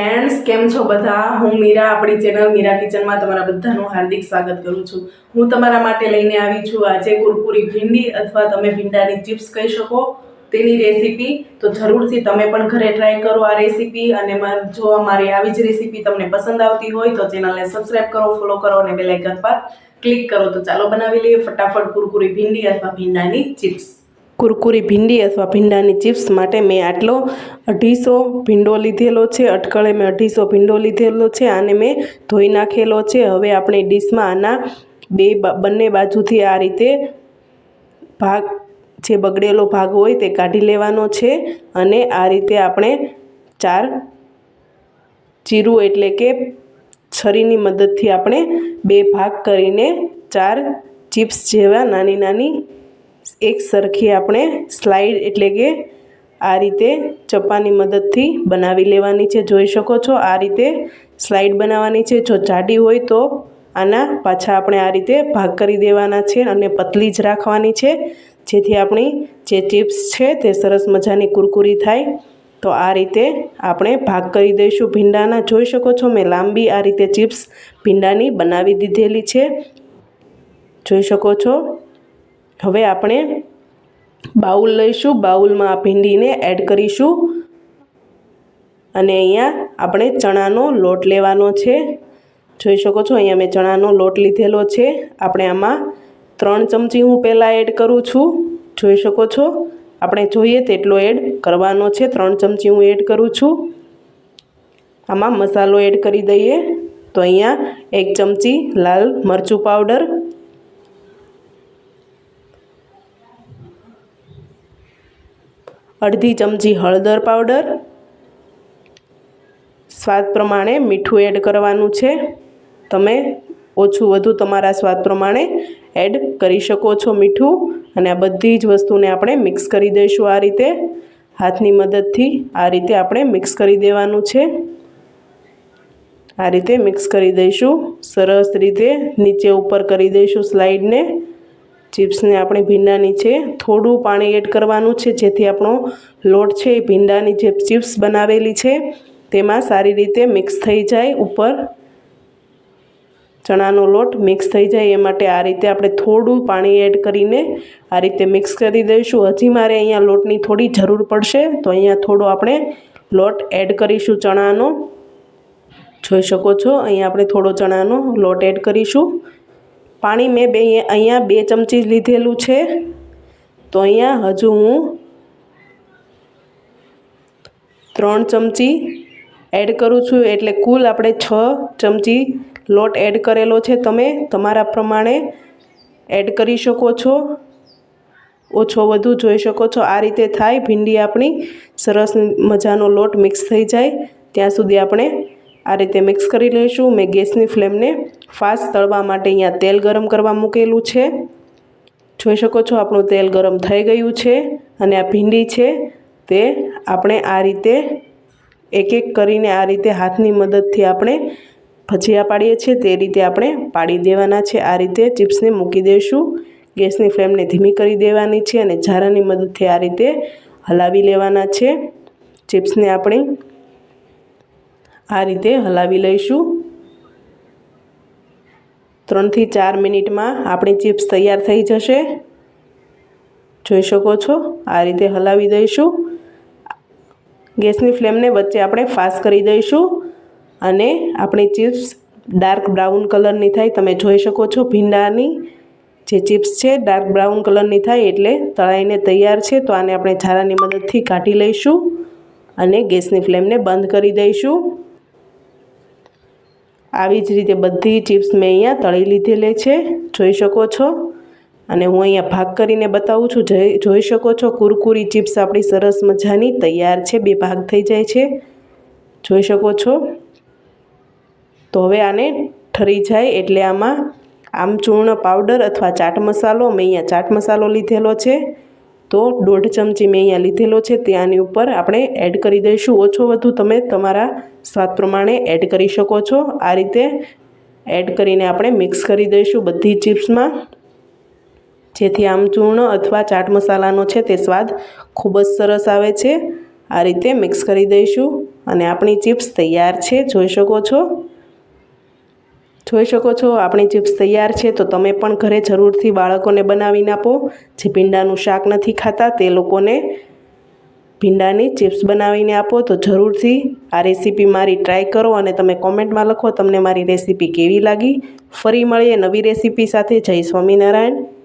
કેમ છો બધા? હું મીરા, આપણી ચેનલ મીરા કિચનમાં તમારા બધાનું હાર્દિક સ્વાગત કરું છું. હું તમારા માટે લઈને આવી છું આજે કુરકુરી ભીંડી અથવા તમે ભીંડાની ચિપ્સ કહી શકો તેની રેસીપી. તો જરૂરથી તમે પણ ઘરે ટ્રાય કરો આ રેસીપી અને જો અમારી આવી જ રેસીપી તમને પસંદ આવતી હોય તો ચેનલને સબસ્ક્રાઈબ કરો ફોલો કરો અને બેલાઇકન પર ક્લિક કરો. તો ચાલો બનાવી લઈએ ફટાફટ કુરકુરી ભીંડી અથવા ભીંડાની ચિપ્સ. કુરકુરી ભીંડી અથવા ભીંડાની ચિપ્સ માટે મેં આટલો અઢીસો ભીંડો લીધેલો છે. અટકળે મેં અઢીસો ભીંડો લીધેલો છે આને મેં ધોઈ નાખેલો છે. હવે આપણે ડીશમાં આના બે બંને બાજુથી આ રીતે ભાગ, જે બગડેલો ભાગ હોય તે કાઢી લેવાનો છે અને આ રીતે આપણે ચાર ચીરું એટલે કે છરીની મદદથી આપણે બે ભાગ કરીને ચાર ચિપ્સ જેવા નાની નાની એક સરખી આપણે સ્લાઇડ એટલે કે આ રીતે ચપ્પાની મદદથી બનાવી લેવાની છે. જોઈ શકો છો, આ રીતે સ્લાઇડ બનાવવાની છે. જો જાડી હોય તો આના પાછા આપણે આ રીતે ભાગ કરી દેવાના છે અને પતલી જ રાખવાની છે. જેથી આપણી જે ચિપ્સ છે તે સરસ મજાની કુરકુરી થાય. તો આ રીતે આપણે ભાગ કરી દઈશું ભીંડાના. જોઈ શકો છો, મેં લાંબી આ રીતે ચિપ્સ ભીંડાની બનાવી દીધેલી છે. જોઈ શકો છો હવે આપણે બાઉલ લઈશું. બાઉલમાં આ ભીંડીને એડ કરીશું. અને અહીંયા આપણે ચણાનો લોટ લેવાનો છે. જોઈ શકો છો, અહીંયા મેં ચણાનો લોટ લીધેલો છે. આપણે આમાં ત્રણ ચમચી હું પહેલાં એડ કરું છું. જોઈ શકો છો, આપણે જોઈએ તેટલો એડ કરવાનો છે. ત્રણ ચમચી હું એડ કરું છું. આમાં મસાલો એડ કરી દઈએ. તો અહીંયા એક ચમચી લાલ મરચું પાવડર અડધી ચમચી હળદર પાવડર. સ્વાદ પ્રમાણે મીઠું એડ કરવાનું છે. તમે ઓછું વધુ તમારા સ્વાદ પ્રમાણે એડ કરી શકો છો મીઠું. અને આ બધી જ વસ્તુને આપણે મિક્સ કરી દઈશું આ રીતે. હાથની મદદથી આ રીતે આપણે મિક્સ કરી દેવાનું છે. આ રીતે મિક્સ કરી દઈશું. સરસ રીતે નીચે ઉપર કરી દઈશું સ્લાઈડને ચિપ્સને આપણે ભીંડાની છે, થોડું પાણી એડ કરવાનું છે, જેથી આપણો લોટ છે એ ભીંડાની જે ચિપ્સ બનાવેલી છે, તેમાં સારી રીતે મિક્સ થઈ જાય ઉપર. ચણાનો લોટ મિક્સ થઈ જાય એ માટે આ રીતે આપણે થોડું પાણી એડ કરીને આ રીતે મિક્સ કરી દઈશું. હજી મારે અહીંયા લોટની થોડી જરૂર પડશે, તો અહીંયા થોડો આપણે લોટ એડ કરીશું ચણાનો. જોઈ શકો છો, અહીંયા આપણે થોડો ચણાનો લોટ એડ કરીશું. પાણી મેં બે અહીંયા બે ચમચી લીધેલું છે. તો અહીંયા હજુ હું ત્રણ ચમચી એડ કરું છું. એટલે કુલ આપણે છ ચમચી લોટ એડ કરેલો છે. તમે તમારા પ્રમાણે એડ કરી શકો છો. ઓછો વધુ જોઈ શકો છો. આ રીતે થાય. ભીંડી આપણી સરસ મજાનો લોટ મિક્સ થઈ જાય. ત્યાં સુધી આપણે આ રીતે મિક્સ કરી લઈશું. મેં ગેસની ફ્લેમને ફાસ્ટ તળવા માટે અહીંયા તેલ ગરમ કરવા મૂકેલું છે. જોઈ શકો છો, આપણું તેલ ગરમ થઈ ગયું છે અને આ ભીંડી છે તે આપણે આ રીતે એક એક કરીને આ રીતે હાથની મદદથી આપણે ભજીયા પાડીએ છીએ. તે રીતે આપણે પાડી દેવાના છે. આ રીતે ચિપ્સને મૂકી દઈશું. ગેસની ફ્લેમને ધીમી કરી દેવાની છે અને ઝારાની મદદથી આ રીતે હલાવી લેવાના છે. ચિપ્સને આપણે આ રીતે હલાવી લઈશું. ત્રણથી ચાર મિનિટમાં આપણી ચિપ્સ તૈયાર થઈ જશે. જોઈ શકો છો, આ રીતે હલાવી દઈશું. ગેસની ફ્લેમને વચ્ચે આપણે ફાસ્ટ કરી દઈશું અને આપણી ચિપ્સ ડાર્ક બ્રાઉન કલરની થાય. તમે જોઈ શકો છો ભીંડાની જે ચિપ્સ છે, ડાર્ક બ્રાઉન કલરની થાય એટલે તળાઈને તૈયાર છે. તો આને આપણે ઝારાની મદદથી કાઢી લઈશું અને ગેસની ફ્લેમને બંધ કરી દઈશું. આવી જ રીતે બધી ચિપ્સ મેં અહીંયા તળી લીધેલી છે. જોઈ શકો છો. અને હું અહીંયા ભાગ કરીને બતાવું છું. જોઈ શકો છો, કુરકુરી ચિપ્સ આપણી સરસ મજાની તૈયાર છે. બે ભાગ થઈ જાય છે. જોઈ શકો છો. તો હવે આને ઠરી જાય એટલે આમાં આમચૂર્ણ પાવડર અથવા ચાટ મસાલો, મેં અહીંયા ચાટ મસાલો લીધેલો છે. તો દોઢ ચમચી મેં અહીંયા લીધેલો છે. તે આની ઉપર આપણે એડ કરી દઈશું. ઓછો વધુ તમે તમારા સ્વાદ પ્રમાણે એડ કરી શકો છો. આ રીતે એડ કરીને આપણે મિક્સ કરી દઈશું બધી ચિપ્સમાં. જેથી આમચૂર્ણ અથવા ચાટ મસાલાનો છે તે સ્વાદ ખૂબ જ સરસ આવે છે. આ રીતે મિક્સ કરી દઈશું. અને આપણી ચિપ્સ તૈયાર છે. જોઈ શકો છો. જોઈ શકો છો, આપણી ચિપ્સ તૈયાર છે, તો તમે પણ ઘરે જરૂરથી બાળકોને બનાવીને આપો જે ભીંડાનું શાક નથી ખાતા, તે લોકોને ભીંડાની ચિપ્સ બનાવીને આપો. તો જરૂરથી આ રેસીપી મારી ટ્રાય કરો અને તમે કોમેન્ટમાં લખો, તમને મારી રેસીપી કેવી લાગી. ફરી મળીએ નવી રેસીપી સાથે. જય સ્વામિનારાયણ.